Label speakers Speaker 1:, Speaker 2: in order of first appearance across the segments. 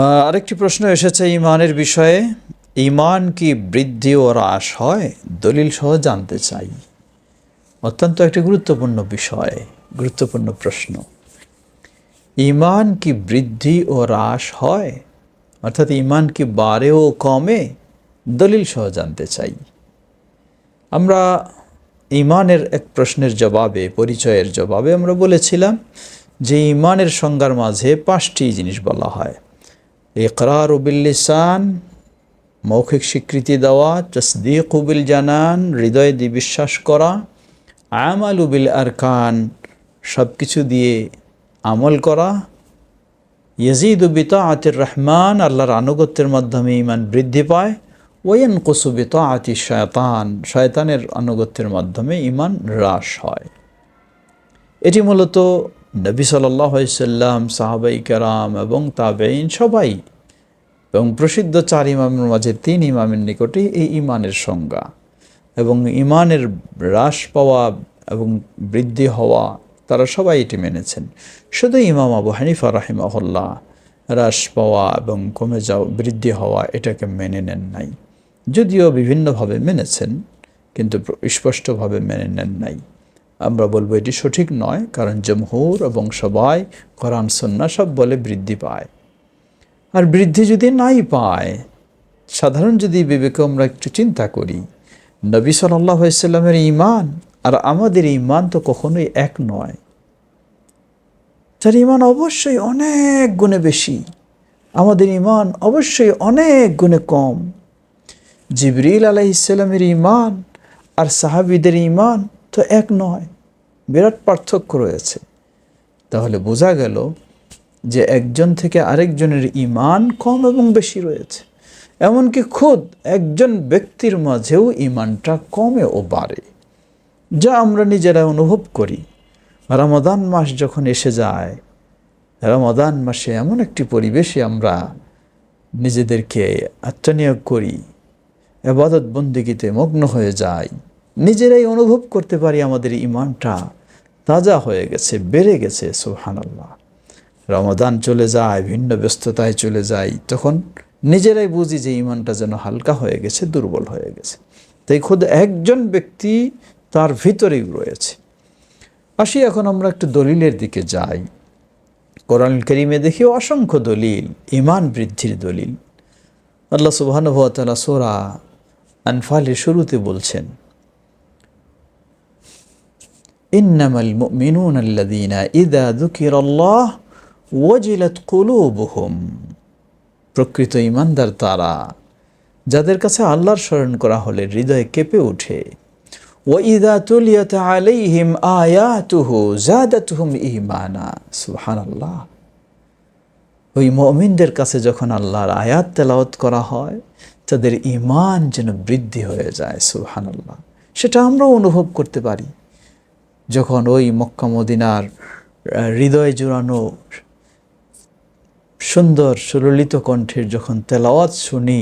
Speaker 1: আরেকটি প্রশ্ন এসেছে ইমানের বিষয়ে। ইমান কি বৃদ্ধি ও হ্রাস হয়? দলিল সহ জানতে চাই। অত্যন্ত একটি গুরুত্বপূর্ণ বিষয়, গুরুত্বপূর্ণ প্রশ্ন। ইমান কি বৃদ্ধি ও হ্রাস হয়? অর্থাৎ ইমান কি বাড়ে ও কমে? দলিল সহ জানতে চাই। আমরা ইমানের এক প্রশ্নের জবাবে, পরিচয়ের জবাবে আমরা বলেছিলাম যে ইমানের সংজ্ঞার মাঝে পাঁচটি জিনিস বলা হয়। ইকরার উবিল্লিসান মৌখিক স্বীকৃতি দেওয়া, তসদিক উবিল জানান হৃদয় দিয়ে বিশ্বাস করা, আমাল উবিল আরকান সব কিছু দিয়ে আমল করা। ইয়াজিদ উবিতা আতির রহমান, আল্লাহর আনুগত্যের মাধ্যমে ইমান বৃদ্ধি পায়। ওয়েন কুসুবিত আতি শয়তান, শয়তানের আনুগত্যের মাধ্যমে ইমান হ্রাস হয়। এটি মূলত নবী সাল্লাম, সাহাবাই কেরাম এবং তাবেইন সবাই এবং প্রসিদ্ধ চার ইমামের মাঝে তিন ইমামের নিকটে এই ইমানের সংজ্ঞা এবং ইমানের হ্রাস পাওয়া এবং বৃদ্ধি হওয়া তারা সবাই এটি মেনেছেন। শুধু ইমাম আবু হানিফা রাহিমাহুল্লাহ হ্রাস পাওয়া এবং কমে যাওয়া, বৃদ্ধি হওয়া এটাকে মেনে নেন নাই। যদিও বিভিন্নভাবে মেনেছেন, কিন্তু স্পষ্টভাবে মেনে নেন নাই। আমরা বলব এটি সঠিক নয়, কারণ জমহুর এবং সবাই কোরআন সন্না সব বলে বৃদ্ধি পায়। আর বৃদ্ধি যদি নাই পায়, সাধারণ যদি বিবেকে আমরা একটু চিন্তা করি, নবী সাল্লামের ইমান আর আমাদের ইমান তো কখনোই এক নয়। তার ইমান অবশ্যই অনেক গুণে বেশি, আমাদের ইমান অবশ্যই অনেক গুণে কম। জিবরিল আলাইসাল্লামের ইমান আর সাহাবিদের ইমান তো এক নয়। বিরাট পার্থক্য রয়েছে। তাহলে বোঝা গেল যে একজন থেকে আরেকজনের ইমান কম এবং বেশি রয়েছে। এমনকি খুদ একজন ব্যক্তির মাঝেও ইমানটা কমে ও বাড়ে। যা আমরা নিজেরা অনুভব করি। রমাদান মাস যখন এসে যায়, রমাদান মাসে এমন একটি পরিবেশে আমরা নিজেদেরকে আত্মনিয়োগ করি, এবাদত বন্দিগিতে মগ্ন হয়ে যাই, নিজেরাই অনুভব করতে পারি আমাদের ইমানটা তাজা হয়ে গেছে, বেড়ে গেছে সুহান আল্লাহ রমাদান চলে যায়, ভিন্ন ব্যস্ততায় চলে যায়, তখন নিজেরাই বুঝি যে ইমানটা যেন হালকা হয়ে গেছে, দুর্বল হয়ে গেছে। তাই খুদ একজন ব্যক্তি তার ভিতরেই রয়েছে। আসি এখন আমরা একটু দলিলের দিকে যাই। কোরআন করিমে দেখি অসংখ্য দলিল ইমান বৃদ্ধির দলিল। আল্লাহ সুবাহানুভতালা সোরা আনফালের শুরুতে বলছেন ইন্নামাল মুমিনুন আল্লাযীনা ইযা যুকিরাল্লাহ ওয়াজিলাত কুলুবুহুম প্রকৃত ইমানদার তারা, যাদের কাছে আল্লাহর স্মরণ করা হলে হৃদয় কেঁপে ওঠে। ওয়াইদা তুলিয়াত আলাইহিম আয়াতুহু জাদাতুহুম ঈমানা সুবহানাল্লাহ। ওই মুমিনদের কাছে যখন আল্লাহর আয়াত তেলাওয়াত করা হয়, তাদের ইমান যেন বৃদ্ধি হয়ে যায়, সুবহানাল্লাহ। সেটা আমরাও অনুভব করতে পারি। যখন ওই মক্কা মদিনার হৃদয় জুড়ানো সুন্দর সুললিত কণ্ঠের যখন তেলাওয়াত শুনি,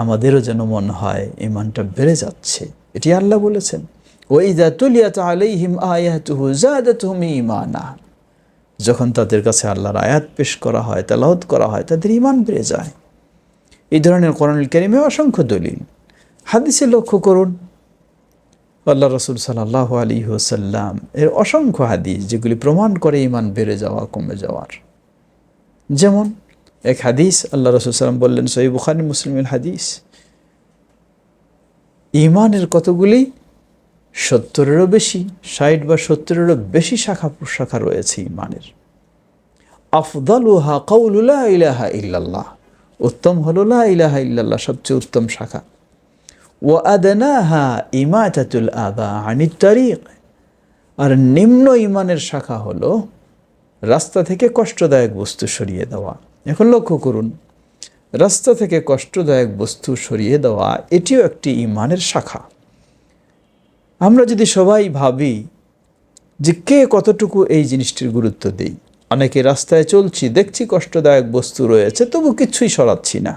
Speaker 1: আমাদেরও যেন মনে হয় ইমানটা বেড়ে যাচ্ছে। এটি আল্লাহ বলেছেন ওই যা তুলিয়াত আলাইহিম আয়াতুহু জাদাতুহুম ঈমানা। যখন তাদের কাছে আল্লাহর আয়াত পেশ করা হয়, তেলাওয়াত করা হয়, তাদের ইমান বেড়ে যায়। এই ধরনের কোরআন কারিমে অসংখ্য দলিল। হাদিসে লক্ষ্য করুন আল্লাহ রসুল সাল্লাহ আলী ওসাল্লাম এর অসংখ্য হাদিস যেগুলি প্রমাণ করে ইমান বেড়ে যাওয়া, কমে যাওয়ার। যেমন এক হাদিস আল্লাহ রসুল সাল্লাম বললেন সহি বুখারি মুসলিমের হাদিস ইমানের কতগুলি? সত্তরেরও বেশি, ষাট বা সত্তরেরও বেশি শাখা প্রশাখা রয়েছে ইমানের আফদালুহা কৌলুল্লাহ ইলাহা ইল্লাল্লাহ। উত্তম হল লা ইলাহা ইল্লাল্লাহ, সবচেয়ে উত্তম শাখা। ও আদনাহা ইমাতাতুল আবা আনিত তারিক। আর নিম্ন ইমানের শাখা হলো রাস্তা থেকে কষ্টদায়ক বস্তু সরিয়ে দেওয়া। এখন লক্ষ্য করুন, রাস্তা থেকে কষ্টদায়ক বস্তু সরিয়ে দেওয়া এটিও একটি ইমানের শাখা। আমরা যদি সবাই ভাবি যে কে কতটুকু এই জিনিসটির গুরুত্ব দেই, অনেকে রাস্তায় চলছি, দেখছি কষ্টদায়ক বস্তু রয়েছে, তবু কিছুই সরাচ্ছি না।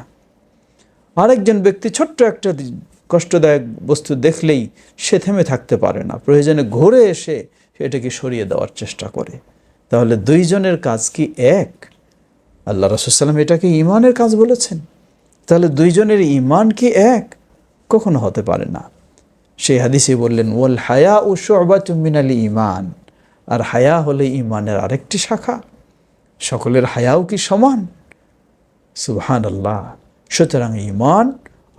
Speaker 1: আরেকজন ব্যক্তি ছোট্ট একটা কষ্টদায়ক বস্তু দেখলেই সে থেমে থাকতে পারে না। প্রয়োজনে ঘুরে এসে সেটাকে সরিয়ে দেওয়ার চেষ্টা করে। তাহলে দুইজনের কাজ কি এক? আল্লাহ রসুলাম এটাকে ইমানের কাজ বলেছেন। তাহলে দুইজনের ইমান কি এক? কখনো হতে পারে না। সেই হাদিসে বললেন, ওয়াল হায়া ও মিনালি ইমান আর হায়া হলে ইমানের আরেকটি শাখা। সকলের হায়াও কি সমান? সুবহান আল্লাহ সুতরাং ইমান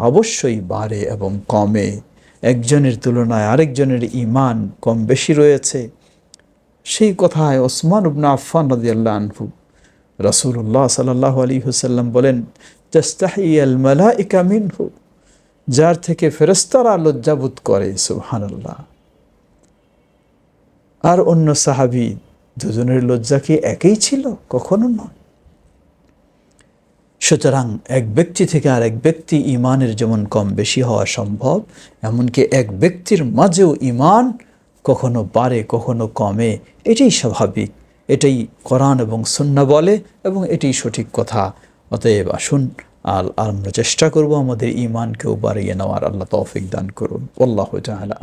Speaker 1: অবশ্যই বাড়ে এবং কমে। একজনের তুলনায় আরেকজনের ইমান কম বেশি রয়েছে। সেই কথায় ওসমান উবনা আফান রদিয়াল্লাহ আনহু রসুল্লাহ সাল্লাহ আলী হুসাল্লাম বলেন জাস্তাহি আল যার থেকে ফেরস্তারা লজ্জাবোধ করে সুবহান আল্লাহ আর অন্য সাহাবি, দুজনের লজ্জা কি একই ছিল? কখনো নয়। সুতরাং এক ব্যক্তি থেকে আর এক ব্যক্তি ইমানের যেমন কম বেশি হওয়া সম্ভব, এমনকি এক ব্যক্তির মাঝেও ইমান কখনো বাড়ে, কখনো কমে, এটাই স্বাভাবিক। এটাই কোরআন এবং সুন্না বলে এবং এটাই সঠিক কথা। অতএব আসুন আর আমরা চেষ্টা করব আমাদের ইমানকেও বাড়িয়ে নেওয়ার। আল্লাহ তৌফিক দান করুন। আল্লাহ তাহলে